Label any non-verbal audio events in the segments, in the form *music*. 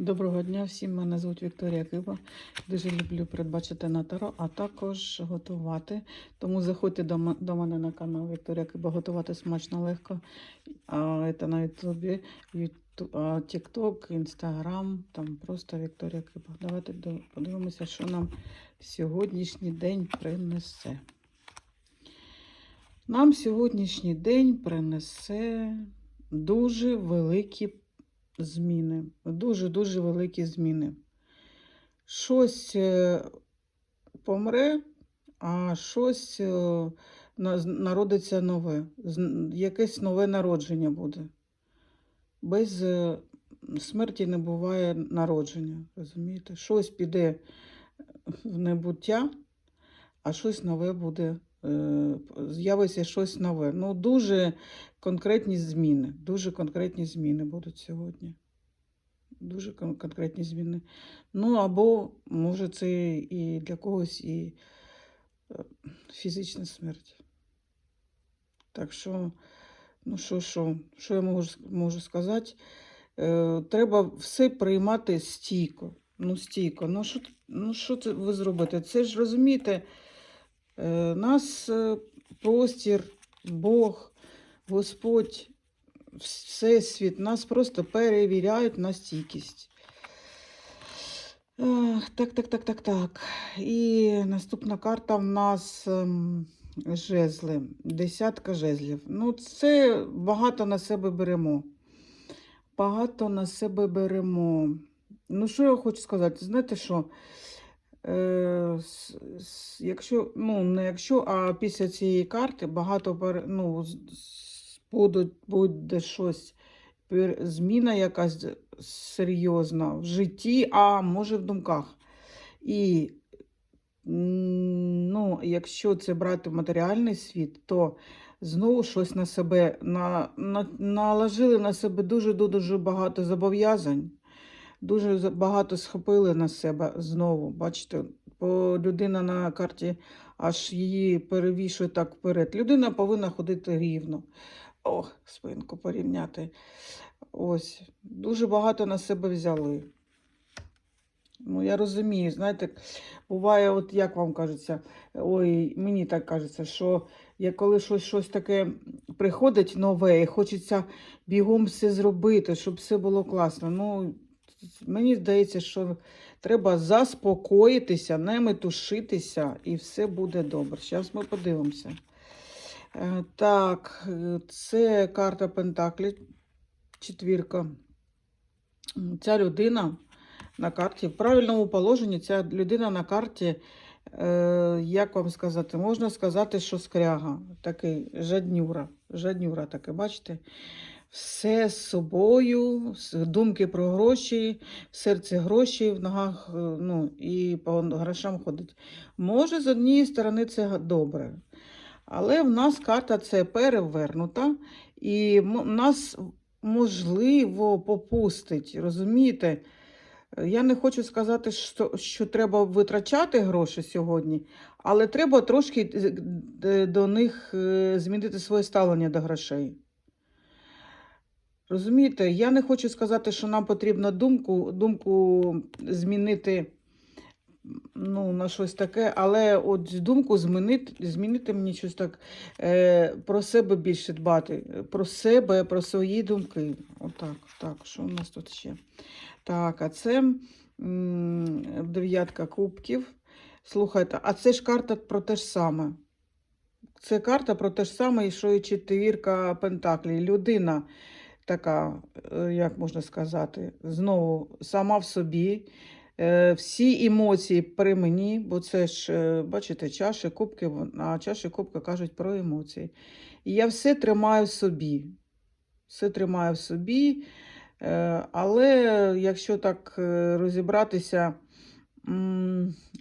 Доброго дня всім. Мене звуть Вікторія Киба. Дуже люблю передбачити на таро, а також готувати. Тому заходьте до, мене на канал Вікторія Киба. Готувати смачно легко. Це на Ютубі, Юту- а, Інстаграм, там просто Вікторія Киба. Давайте подивимося, що нам сьогоднішній день принесе. Нам сьогоднішній день принесе дуже великі зміни. Дуже-дуже великі зміни. Щось е, помре, а щось е, народиться нове. Якесь нове народження буде. Без е, смерті не буває народження. Розумієте? Щось піде в небуття, а щось нове буде. Е, З'явиться щось нове. Ну, дуже конкретні зміни. Дуже конкретні зміни будуть сьогодні. Дуже кон- конкретні зміни. Ну, або, може, це і для когось і е, фізична смерть. Так що, ну що, що, що я можу, можу сказати? Е, треба все приймати стійко. Ну, стійко. Ну, що, ну, що це ви зробите? Це ж розумієте, нас е, простір, Бог, Господь, Всесвіт нас просто перевіряють на стійкість. Так, так, так, так, так. І наступна карта в нас ем, жезли. Десятка жезлів. Ну, це багато на себе беремо. Багато на себе беремо. Ну, що я хочу сказати? Знаєте що? Якщо, ну, не якщо, а після цієї карти багато ну, будуть, буде щось, зміна якась серйозна в житті, а може в думках. І ну, якщо це брати матеріальний світ, то знову щось на себе на, на, наложили на себе дуже дуже багато зобов'язань. Дуже багато схопили на себе знову. Бачите, по людина на карті аж її перевішує так вперед. Людина повинна ходити рівно. Ох, спинку порівняти. Ось, дуже багато на себе взяли. Ну, я розумію, знаєте, буває, от як вам кажеться, ой, мені так кажеться, що я коли щось, щось таке приходить нове, і хочеться бігом все зробити, щоб все було класно. Ну, мені здається, що треба заспокоїтися, не метушитися, і все буде добре. Зараз ми подивимося. Е, Так, е, це карта Пентаклі, четвірка. Ця людина на карті, в правильному положенні, ця людина на карті, е, як вам сказати, можна сказати, що скряга, такий жаднюра, жаднюра таке, бачите? Все з собою, думки про гроші, в серці гроші, в ногах, е, ну, і по грошам ходить. Може, з однієї сторони, це добре. Але в нас карта це перевернута, і нас можливо попустить, розумієте? Я не хочу сказати, що, що треба витрачати гроші сьогодні, але треба трошки е, до них е, змінити своє ставлення до грошей. Розумієте, я не хочу сказати, що нам потрібно думку, думку змінити ну, на щось таке, але от думку змінити, змінити мені щось так е, про себе більше дбати, про себе, про свої думки. Отак, так, що у нас тут ще? Так, а це дев'ятка кубків. Слухайте, а це ж карта про те ж саме. Це карта про те ж саме, що і четвірка Пентаклі. Людина така, е, як можна сказати, знову сама в собі. Е, Всі емоції при мені, бо це ж, е, бачите, чаші, кубки, а чаші, кубки кажуть про емоції. І я все тримаю в собі. Все тримаю в собі. Е, Але якщо так розібратися,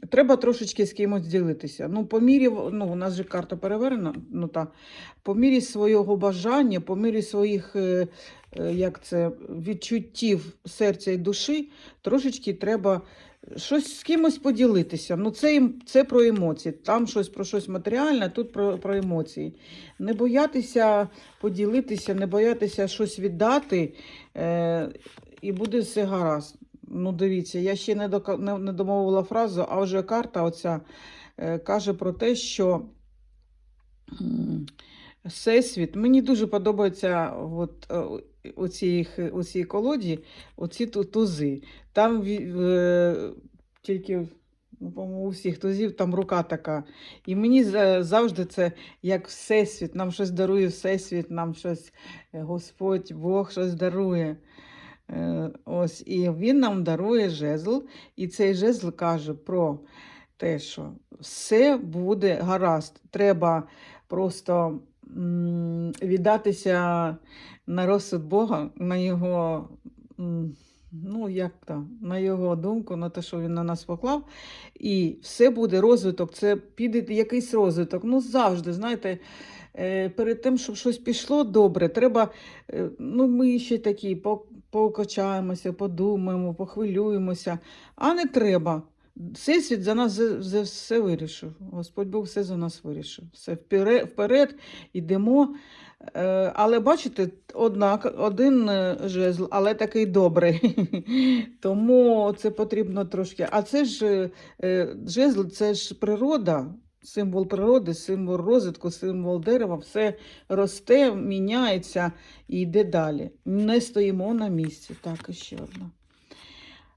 треба трошечки з кимось ділитися. Ну, по мірі, ну, у нас же карта перевернена, ну, та, по мірі свого бажання, по мірі своїх як це, відчуттів серця і душі, трошечки треба щось з кимось поділитися. Ну, це, це про емоції. Там щось про щось матеріальне, тут про, про емоції. Не боятися поділитися, не боятися щось віддати, е, і буде все гаразд. Ну, дивіться, я ще не, дока... не, не домовила фразу, а вже карта оця е, каже про те, що Всесвіт, мені дуже подобається от, е, у, цій, колоді оці тузи. Там е, тільки, ну, у всіх тузів там рука така. І мені завжди це як Всесвіт, нам щось дарує Всесвіт, нам щось е, Господь, Бог щось дарує. Е, Ось, і він нам дарує жезл, і цей жезл каже про те, що все буде гаразд. Треба просто віддатися на розсуд Бога, на його, ну як там, на його думку, на те, що він на нас поклав. І все буде розвиток, це піде якийсь розвиток. Ну, завжди, знаєте. е, Перед тим, щоб щось пішло добре, треба, е, ну ми ще такі по- покачаємося, подумаємо, похвилюємося, а не треба. Всесвіт за нас за, все вирішив. Господь Бог все за нас вирішив. Все вперед, йдемо. Е, Але бачите, однак один е, жезл, але такий добрий. *laughs* Тому це потрібно трошки. А це ж е, жезл, це ж природа, символ природи, символ розвитку, символ дерева, все росте, міняється і йде далі. Не стоїмо на місці. Так, і ще одна.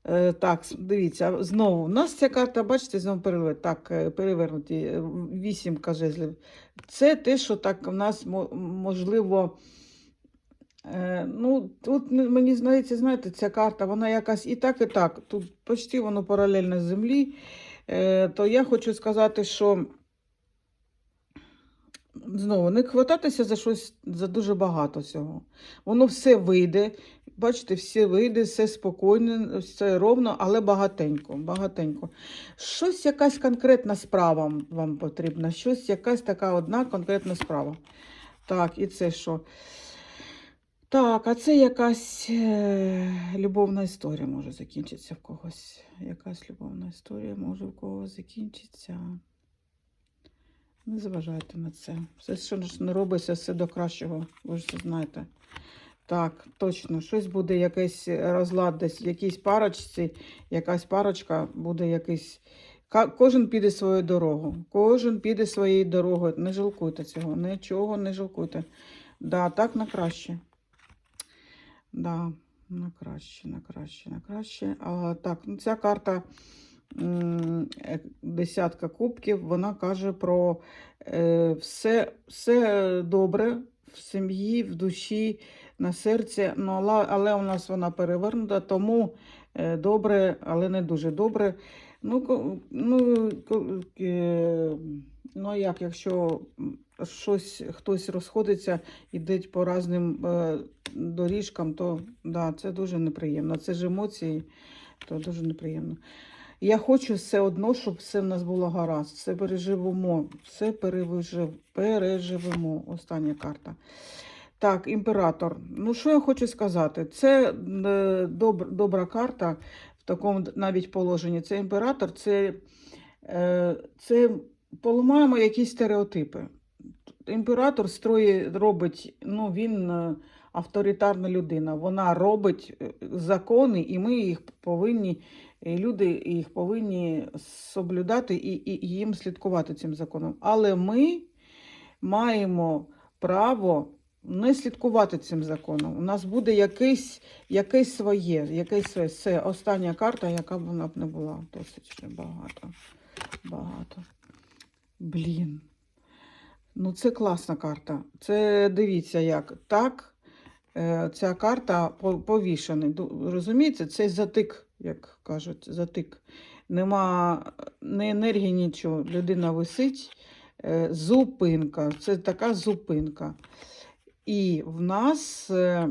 Е, так, дивіться, знову. У нас ця карта, бачите, знову перевернуті. Так, е, перевернуті. е, Вісімка жезлів. Це те, що так в нас можливо. Е, ну, тут мені здається, знаєте, ця карта, вона якась і так, і так. Тут почти воно паралельно з землі. Е, то я хочу сказати, що знову не хвататися за щось за дуже багато цього. Воно все вийде. Бачите, все вийде, все спокійно, все ровно, але багатенько. багатенько. Щось якась конкретна справа вам потрібна, щось якась така одна конкретна справа. Так, і це що? Так, а це якась е, любовна історія може закінчитися в когось. Якась любовна історія може в когось закінчитися. Не зважайте на це. Все, що не робиться, все до кращого, ви ж це знаєте. Так, точно, щось буде якийсь розлад десь, якійсь парочці, якась парочка буде якийсь. Кожен піде свою дорогу. Кожен піде своєю дорогою. Не жалкуйте цього, нічого не жалкуйте. Да, так на краще. Да, на краще, на краще, на краще. А, так, ну ця карта е, десятка кубків, вона каже про е, все, все добре в сім'ї, в душі, на серці, ну, але, у нас вона перевернута, тому е, добре, але не дуже добре. Ну, ну, е, ну як, якщо щось, хтось розходиться, іде по різним е, доріжкам, то да, це дуже неприємно. Це ж емоції, то дуже неприємно. Я хочу все одно, щоб все в нас було гаразд, все переживемо, все перевижив, переживемо. Остання карта. Так, імператор. Ну, що я хочу сказати? Це е, доб, добра карта в такому навіть положенні. Це імператор, це, е, це поламаємо якісь стереотипи. Імператор строї робить, ну він е, авторитарна людина. Вона робить закони, і ми їх повинні, і люди їх повинні соблюдати і, і їм слідкувати цим законом. Але ми маємо право не слідкувати цим законом. У нас буде якийсь, якесь своє, якесь своє. Це остання карта, яка б вона б не була. Досить багато. Багато. Блін. Ну, це класна карта. Це дивіться як. Так, е, ця карта по- повішений. Ду- Розумієте, це затик, як кажуть, затик. Нема ні енергії, нічого. Людина висить. Е, Зупинка. Це така зупинка. І в нас е,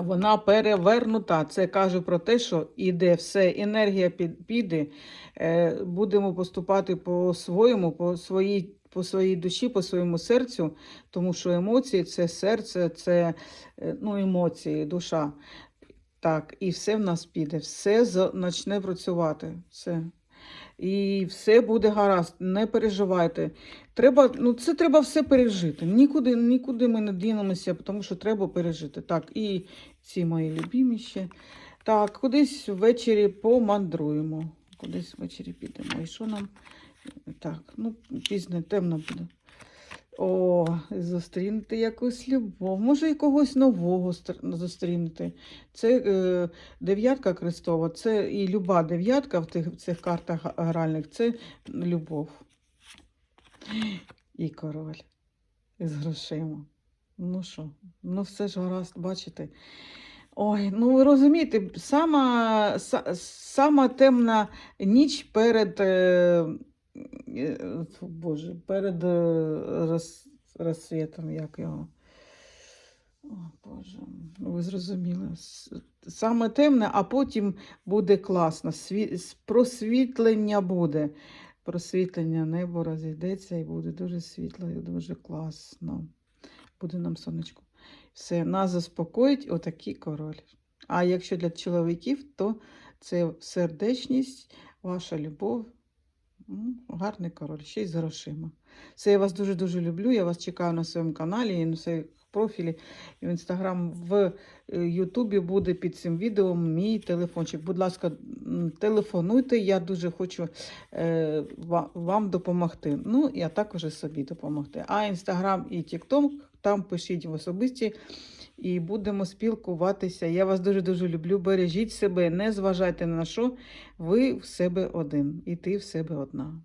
вона перевернута. Це каже про те, що іде все, енергія під- піде, е, будемо поступати по-своєму, по своїй, по своїй душі, по своєму серцю, тому що емоції це серце, це е, ну, емоції, душа. Так, і все в нас піде, все почне працювати. Все. І все буде гаразд, не переживайте. Треба, ну, це треба все пережити. Нікуди, нікуди ми не дінемося, тому що треба пережити. Так, і ці мої любимі ще. Так, кудись ввечері помандруємо. Кудись ввечері підемо. І що нам? Так, ну, пізно, темно буде. О, зустрінути якусь любов. Може, і когось нового зустрінути. Це е, дев'ятка Христова, це і люба дев'ятка в тих в цих картах гральних це любов. І король із грошима. Ну що, ну все ж гаразд, бачите. Ой, ну ви розумієте, сама, са- сама темна ніч перед, е, Боже, перед е, роз, розсвітом, як його. О, Боже, ну ви зрозуміли. Саме темне, а потім буде класно. Сві... Просвітлення буде. Просвітлення небо розійдеться і буде дуже світло і дуже класно. Буде нам сонечко. Все, нас заспокоїть отакий король. А якщо для чоловіків, то це сердечність, ваша любов. М, Гарний король, ще й з грошима. Все, я вас дуже-дуже люблю. Я вас чекаю на своєму каналі і на своїх профілі і в інстаграм, в е, Ютубі буде під цим відео мій телефончик. Будь ласка, телефонуйте. Я дуже хочу е, вам допомогти. Ну, я також собі допомогти. А інстаграм і тікток там пишіть в особисті і будемо спілкуватися. Я вас дуже-дуже люблю. Бережіть себе, не зважайте на що. Ви в себе один, і ти в себе одна.